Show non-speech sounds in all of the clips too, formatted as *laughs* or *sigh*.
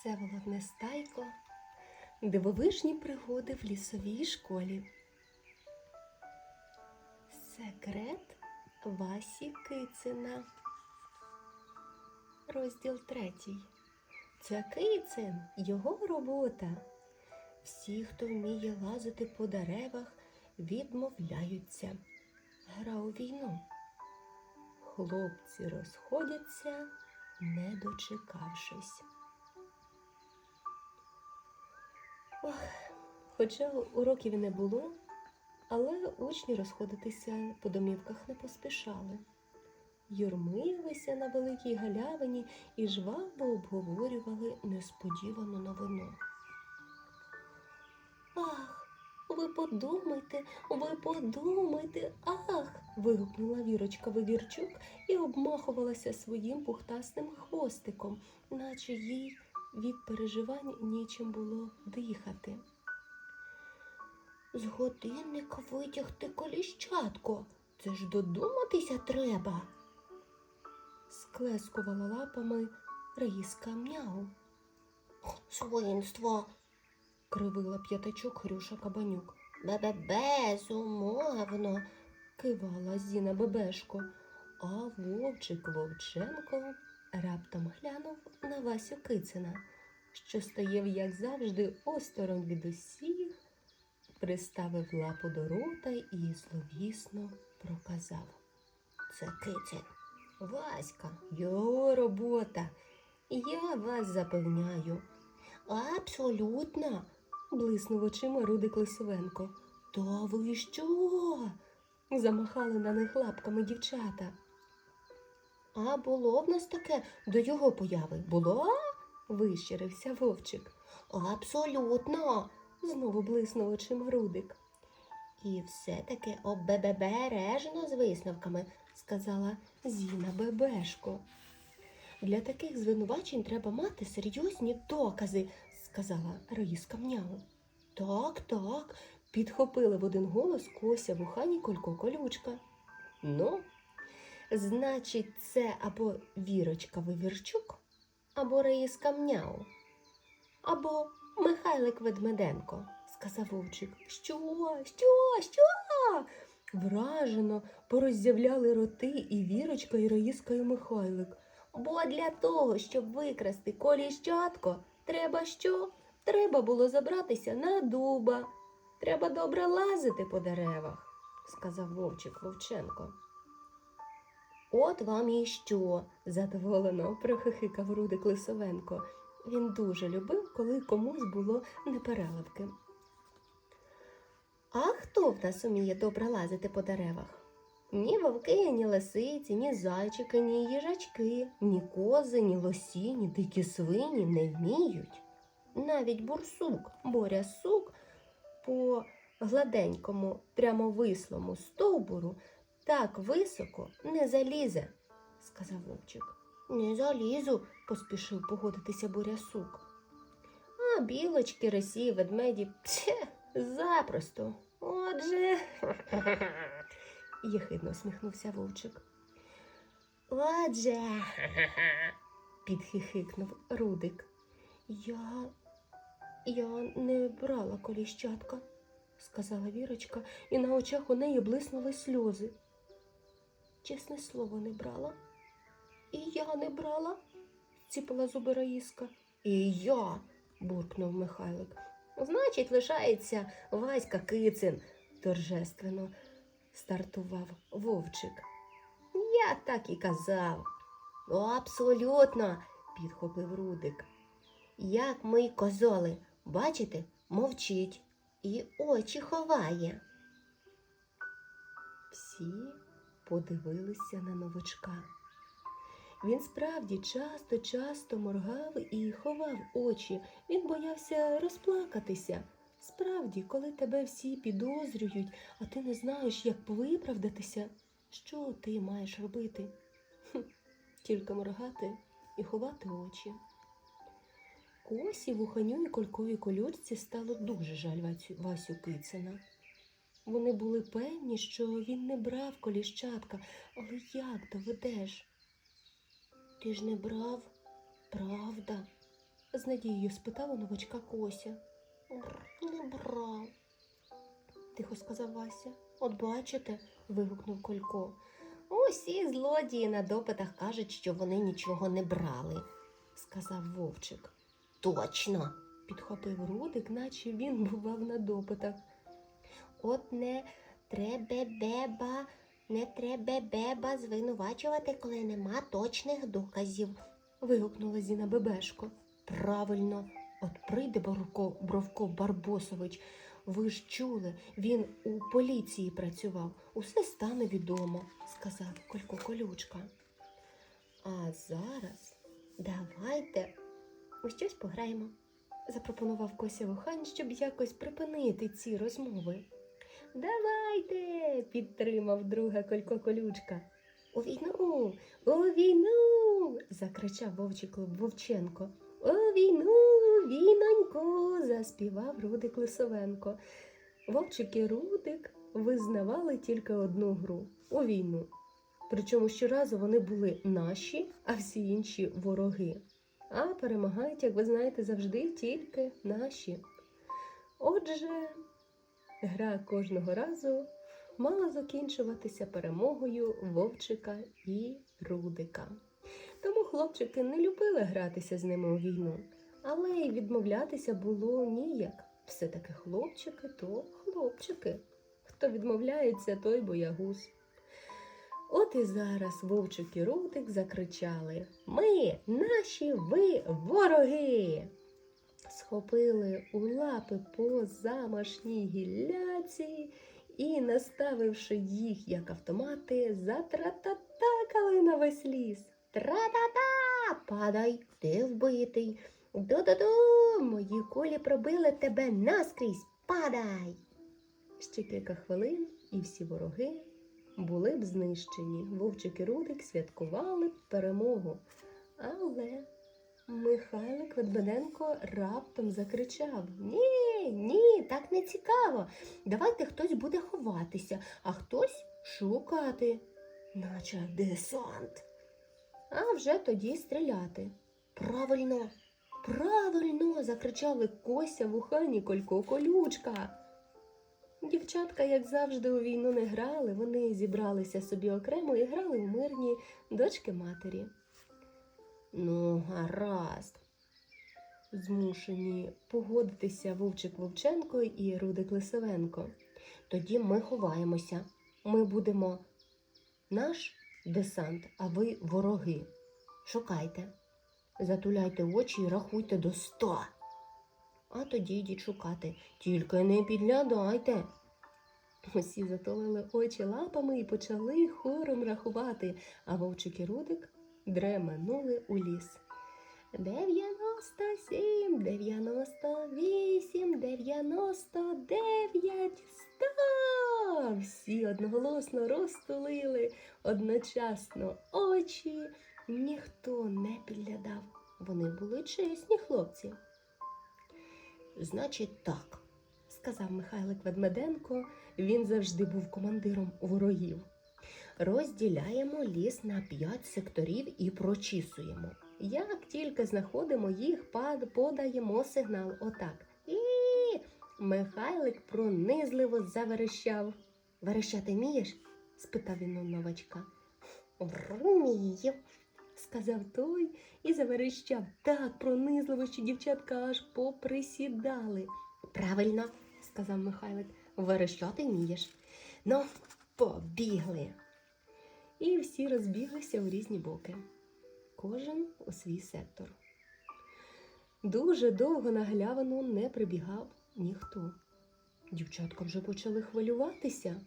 Всеволод Нестайко. Дивовижні пригоди в лісовій школі. Секрет Васі Кицина. Розділ третій. Це кицин його робота. Всі, хто вміє лазити по деревах, відмовляються. Гра у війну. Хлопці розходяться, не дочекавшись. Ох, хоча уроків не було, але учні розходитися по домівках не поспішали. Юрмилися на великій галявині і жваво обговорювали несподівану новину. Ах, ви подумайте, ви подумайте, ах. вигукнула Вірочка Вивірчук і обмахувалася своїм пухтастим хвостиком, наче їй від переживань нічим було дихати. З годинника витягти коліщатко. Це ж додуматися треба. Склескувала лапами Раїска м'яу. Свинство. кривила п'ятачок Хрюша Кабанюк. Бе-бе, безумовно, кивала Зіна Бебешко, а вовчик Вовченко раптом глянув на Васю Кицина, що стояв, як завжди, осторонь від усіх, приставив лапу до рота і зловісно проказав. Це Кицин, Васька, його робота. Я вас запевняю. Абсолютно, блиснув очима Рудик Лисовенко. Та ви що? замахали на них лапками дівчата. А було в нас таке до його появи? Було? вищирився вовчик. Абсолютно, знову блиснув очима Рудик. І все-таки оббебережно з висновками, сказала Зіна Бебешко. Для таких звинувачень треба мати серйозні докази, сказала Раїска Мняу. Так, так, підхопили в один голос Кося Вухані Колько Колючка. Ну, значить, це або Вірочка Вивірчук, або Раїска Мняу, або Михайлик Ведмеденко, сказав вовчик. Що, що, що? Вражено пороззявляли роти і Вірочка, і Раїска, і Михайлик. Бо для того, щоб викрасти коліщатко, треба що? Треба було забратися на дуба. Треба добре лазити по деревах, сказав вовчик Вовченко. От вам і що, задоволено прохихикав Рудик Лисовенко. Він дуже любив, коли комусь було непереливки. А хто в нас уміє добре лазити по деревах? Ні вовки, ні лисиці, ні зайчики, ні їжачки, ні кози, ні лосі, ні дикі свині не вміють. Навіть бурсук, боря сук по гладенькому, прямовислому стовбуру так високо не залізе, сказав вовчик. Не залізу, поспішив погодитися бурясук. А білочки, росі, ведмеді, пче, запросто. Отже, *laughs* єхидно усміхнувся вовчик. Отже, *laughs* підхихикнув Рудик. Я. Я не брала коліщатка, сказала Вірочка, і на очах у неї блиснули сльози. Чесне слово, не брала. І я не брала, ціпила зуби Раїска. І я, буркнув Михайлик. Значить, лишається Васька Кицин, торжественно стартував вовчик. Я так і казав. «Ну, Абсолютно, підхопив Рудик. Як ми й козоли, бачите, мовчить і очі ховає. Всі подивилися на новачка. Він справді часто, часто моргав і ховав очі. Він боявся розплакатися. Справді, коли тебе всі підозрюють, а ти не знаєш, як виправдатися, що ти маєш робити? Хм, тільки моргати і ховати очі. Косі, вуханю і кольковій колючці стало дуже жаль Васю, Кицина. Вони були певні, що він не брав коліщатка, але як доведеш? Ти ж не брав, правда, з надією спитав у новачка Кося. Не брав. Тихо сказав Вася. От бачите, вигукнув Колько. Усі злодії на допитах кажуть, що вони нічого не брали, сказав вовчик. Точно. Підхопив Рудик, наче він бував на допитах. От не треба беба, не треба беба звинувачувати, коли нема точних доказів. вигукнула Зіна Бебешко. Правильно, от прийде Бровко, Бровко Барбосович. Ви ж чули, він у поліції працював. Усе стане відомо, сказав Колько Колючка. А зараз давайте у щось пограємо, запропонував Кося Вухань, щоб якось припинити ці розмови. Давайте, підтримав друга Колько Колючка. У війну, у війну. закричав Вовчик Вовченко. У війну, війнонько, заспівав Рудик Лисовенко. Вовчик і Рудик визнавали тільки одну гру у війну. Причому щоразу вони були наші, а всі інші вороги. А перемагають, як ви знаєте, завжди тільки наші. Отже, гра кожного разу мала закінчуватися перемогою Вовчика і Рудика. Тому хлопчики не любили гратися з ними у війну, але й відмовлятися було ніяк. Все-таки хлопчики то хлопчики. Хто відмовляється, той боягуз. От і зараз Вовчик і Рудик закричали Ми наші, ви вороги. Схопили у лапи по замашній гілляці і, наставивши їх як автомати, затрататакали на весь ліс. Тра-та-та, падай, ти вбитий. Ду-ду-ду, мої кулі пробили тебе наскрізь, падай. Ще кілька хвилин, і всі вороги були б знищені. Вовчик і Рудик святкували перемогу. Але Михайлик Ведбеденко раптом закричав: Ні, ні, так не цікаво. Давайте хтось буде ховатися, а хтось шукати, наче десант. А вже тоді стріляти. Правильно, правильно, закричали Кося, Вухані, Колько, Колючка. Дівчатка, як завжди, у війну не грали, вони зібралися собі окремо і грали у мирні дочки матері. Ну, гаразд. Змушені погодитися Вовчик Вовченко і Рудик Лисовенко. Тоді ми ховаємося. Ми будемо наш десант, а ви вороги. Шукайте. Затуляйте очі і рахуйте до ста. А тоді йдіть шукати. Тільки не підглядайте. Усі затулили очі лапами і почали хором рахувати, а вовчик і Рудик дременули у ліс. Дев'яносто сім, дев'яносто вісім, дев'яносто дев'ять, сто. Всі одноголосно розтулили одночасно очі. Ніхто не підглядав. Вони були чесні хлопці. Значить, так, сказав Михайлик Ведмеденко. Він завжди був командиром ворогів. Розділяємо ліс на п'ять секторів і прочісуємо. Як тільки знаходимо їх, подаємо сигнал. Отак. І Михайлик пронизливо заверещав. Верещати вмієш? спитав він у новачка. Вмію. сказав той і заверещав так пронизливо, що дівчатка аж поприсідали. Правильно. сказав Михайлик. Верещати вмієш. Ну, побігли. І всі розбіглися у різні боки, кожен у свій сектор. Дуже довго на галявину не прибігав ніхто. Дівчатка вже почали хвилюватися.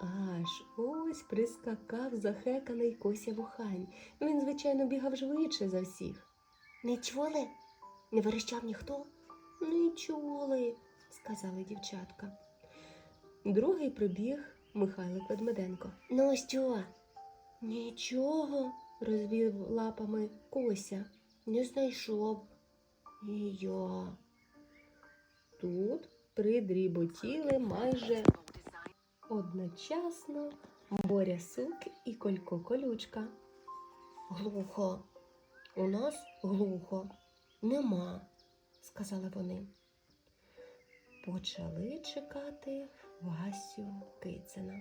Аж ось прискакав захеканий Кося Вухань. Він, звичайно, бігав швидше за всіх. Не чули? Не верещав ніхто? Не чули, сказали дівчатка. Другий прибіг Михайлик Ведмеденко. Ну що? Нічого, розвів лапами Кося. Не знайшов. І я. Тут придріботіли майже одночасно Боря Сук і Колько Колючка. Глухо. У нас глухо. Нема. сказали вони. Почали чекати Васю Кицина.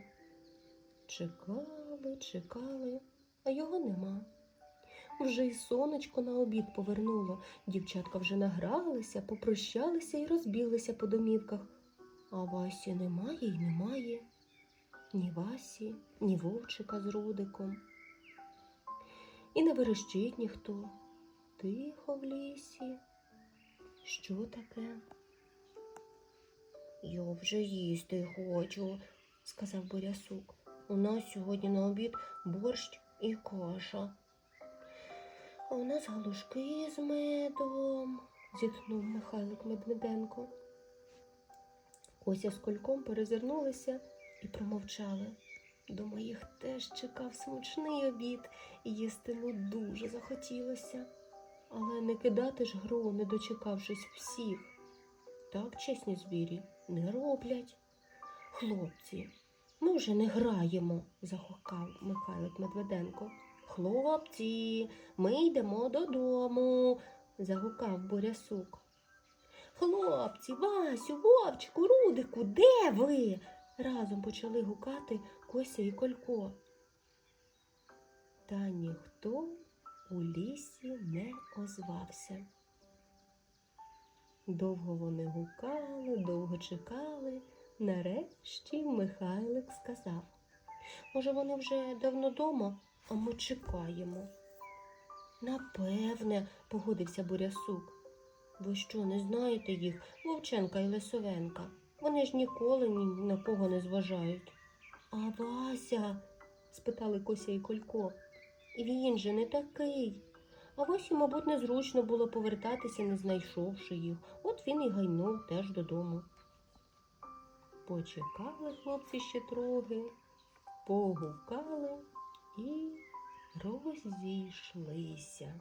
Чекали, чекали, а його нема. Вже й сонечко на обід повернуло. Дівчатка вже награлися, попрощалися і розбіглися по домівках. А Васі немає й немає. Ні Васі, ні Вовчика з Рудиком. І не верещить ніхто. Тихо в лісі. Що таке? Я вже їсти хочу, сказав Борясук. У нас сьогодні на обід борщ і каша. А у нас галушки з медом. зітхнув Михайлик Медведенко. Кося з кольком перезирнулися і промовчали. Дома їх теж чекав смачний обід, і їсти ну дуже захотілося. Але не кидати ж гру, не дочекавшись всіх. Так чесні звірі не роблять. Хлопці, ми вже не граємо, захокав Михайлик Медведенко. Хлопці, ми йдемо додому, загукав Борясук. Хлопці, Васю, Вовчику, Рудику, де ви? Разом почали гукати Кося і Колько. Та ніхто у лісі не озвався. Довго вони гукали, довго чекали. Нарешті Михайлик сказав. Може, вони вже давно дома, а ми чекаємо. Напевне, погодився Бурясук. Ви що, не знаєте їх, Вовченка і Лисовенка? Вони ж ніколи ні на кого не зважають. А Вася? спитали Кося і Колько. Він же не такий. А Васі, мабуть, незручно було повертатися, не знайшовши їх. От він і гайнув теж додому. Почекали хлопці ще трохи, погукали і розійшлися.